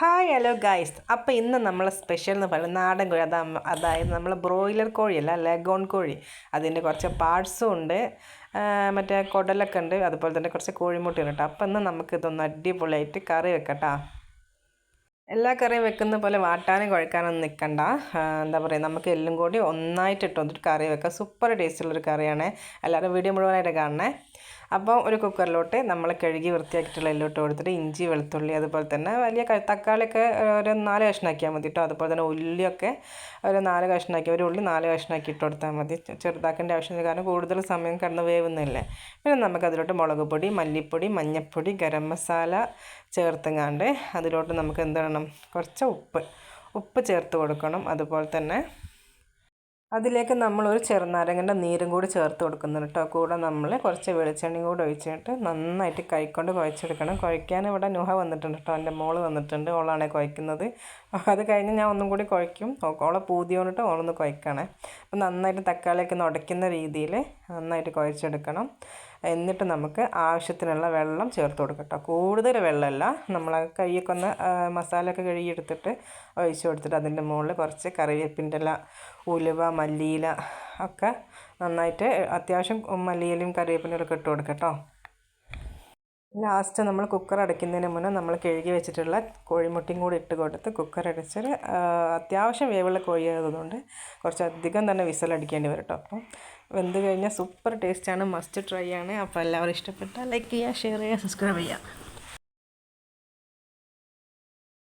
Hi hello guys അപ്പോൾ ഇന്ന് നമ്മൾ സ്പെഷ്യൽ എന്ന് പറയുന്നത് നാടൻ കോഴി. അതാ അതായത് നമ്മൾ ബ്രോയിലർ കോഴിയല്ല ലെഗോൺ കോഴി. അതിന്റെ കുറച്ച് പാർട്സും ഉണ്ട്. മറ്റേ കുടലൊക്കെ ഉണ്ട്. അതുപോലെ തന്നെ കുറച്ച് കോഴിമുട്ടയുണ്ട് കേട്ടോ. അപ്പോൾ ഇന്ന് നമുക്ക് ഇതൊന്ന് അടിപൊളിയായിട്ട് കറി വെക്കട്ടാ. എല്ലാ കറിയും വെക്കുന്ന പോലെ വാട്ടാനും കുഴക്കാനും നിൽക്കണ്ട എന്താ പറയുക നമുക്ക് എല്ലാം കൂടി ഒന്നായിട്ട് ഇട്ട് വന്നിട്ട് കറി വെക്കാം. സൂപ്പർ ടേസ്റ്റുള്ളൊരു കറിയാണ്. എല്ലാവരും വീഡിയോ മുഴുവനായിട്ട് കാണണേ. അപ്പോൾ ഒരു കുക്കറിലോട്ട് നമ്മൾ കഴുകി വൃത്തിയാക്കിയിട്ടുള്ള എല്ലോട്ട് കൊടുത്തിട്ട് ഇഞ്ചി വെളുത്തുള്ളി അതുപോലെ തന്നെ വലിയ തക്കാളിയൊക്കെ ഒരു നാല് കഷ്ണാക്കിയാൽ മതി കേട്ടോ. അതുപോലെ തന്നെ ഉള്ളിയൊക്കെ ഒരു നാല് കഷ്ണാക്കി ഒരു ഉള്ളി നാല് കഷ്ണാക്കി ഇട്ട് കൊടുത്താൽ മതി. ചെറുതാക്കേണ്ട ആവശ്യമില്ല. കാരണം കൂടുതൽ സമയം കിടന്ന് വേവുന്നില്ലേ പിന്നെ നമുക്ക് അതിലോട്ട് മുളക് പൊടി മല്ലിപ്പൊടി മഞ്ഞൾപ്പൊടി ഗരം മസാല ചേർത്തുങ്ങാണ്ട് അതിലോട്ട് നമുക്ക് എന്ത് വേണം? കുറച്ച് ഉപ്പ്. ഉപ്പ് ചേർത്ത് കൊടുക്കണം. അതുപോലെ തന്നെ അതിലേക്ക് നമ്മൾ ഒരു ചെറുനാരങ്ങന്റെ നീരും കൂടി ചേർത്ത് കൊടുക്കുന്നുണ്ട് കേട്ടോ. കൂടെ നമ്മൾ കുറച്ച് വെളിച്ചെണ്ണയും കൂടി ഒഴിച്ചിട്ട് നന്നായിട്ട് കൈക്കൊണ്ട് കുഴച്ചെടുക്കണം. കുഴയ്ക്കാൻ ഇവിടെ നുഹ വന്നിട്ടുണ്ട് കേട്ടോ. എന്റെ മോൾ വന്നിട്ടുണ്ട്. ഓളാണ് കുഴക്കുന്നത് അത് കഴിഞ്ഞ് ഞാൻ ഒന്നും കൂടി കുഴയ്ക്കും. ഓളെ പൂതി കൊണ്ടിട്ട് ഓളൊന്ന് കുഴക്കണേ അപ്പം നന്നായിട്ട് തക്കാളിയൊക്കെ ഒന്ന് ഉടയ്ക്കുന്ന രീതിയിൽ നന്നായിട്ട് കുഴച്ചെടുക്കണം. എന്നിട്ട് നമുക്ക് ആവശ്യത്തിനുള്ള വെള്ളം ചേർത്ത് കൊടുക്കാം കേട്ടോ. കൂടുതൽ വെള്ളമല്ല. നമ്മൾ കൈയ്യൊക്കെ ഒന്ന് മസാലയൊക്കെ കഴുകിയെടുത്തിട്ട് ഒഴിച്ചു കൊടുത്തിട്ട് അതിന്റെ മുകളിൽ കുറച്ച് കറിവേപ്പിന്റെ ഇല ഉലുവ മല്ലിയില ഒക്കെ നന്നായിട്ട് അത്യാവശ്യം മല്ലിയിലയും കറിവേപ്പിന്റെ ഒക്കെ ഇട്ട് കൊടുക്കാം കേട്ടോ. ലാസ്റ്റ് നമ്മൾ കുക്കർ അടയ്ക്കുന്നതിന് മുന്നേ നമ്മൾ കഴുകി വെച്ചിട്ടുള്ള കോഴിമുട്ടയും കൂടി ഇട്ട് കൊടുത്ത് കുക്കർ അടച്ചിട്ട് ആ, അത്യാവശ്യം വേവുള്ള കോഴി ആയതുകൊണ്ട് കുറച്ചധികം തന്നെ വിസലടിക്കേണ്ടി വരും കേട്ടോ അപ്പം വെന്ത് കഴിഞ്ഞാൽ സൂപ്പർ ടേസ്റ്റാണ് മസ്റ്റ് ട്രൈ ആണ്. അപ്പോൾ എല്ലാവരും ഇഷ്ടപ്പെട്ടാൽ ലൈക്ക് ചെയ്യുക ഷെയർ ചെയ്യുക സബ്സ്ക്രൈബ് ചെയ്യുക.